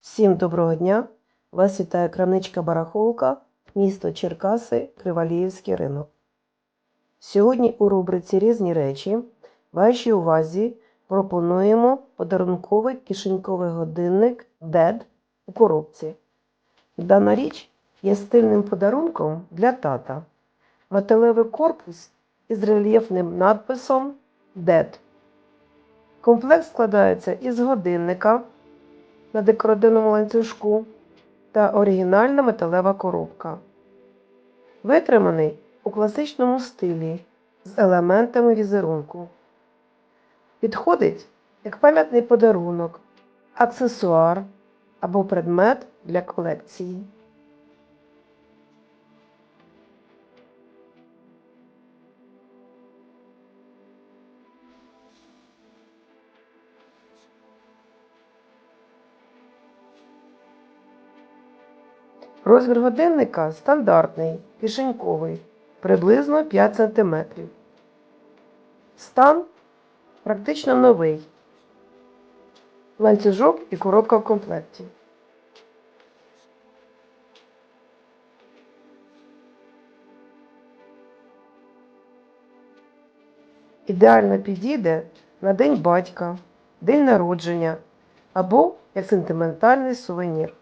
Всім доброго дня! Вас вітає крамничка Барахолка, місто Черкаси, Криваліївський ринок. Сьогодні у рубриці Різні речі вашій увазі пропонуємо подарунковий кишеньковий годинник DED у коробці. Дана річ є стильним подарунком для тата. Металевий корпус із рельєфним надписом DED. Комплект складається із годинника на декоративному ланцюжку та оригінальна металева коробка. Витриманий у класичному стилі з елементами візерунку. Підходить як пам'ятний подарунок, аксесуар або предмет для колекції. Розмір годинника стандартний, кишеньковий, приблизно 5 см. Стан практично новий. Ланцюжок і коробка в комплекті. Ідеально підійде на День батька, день народження або як сентиментальний сувенір.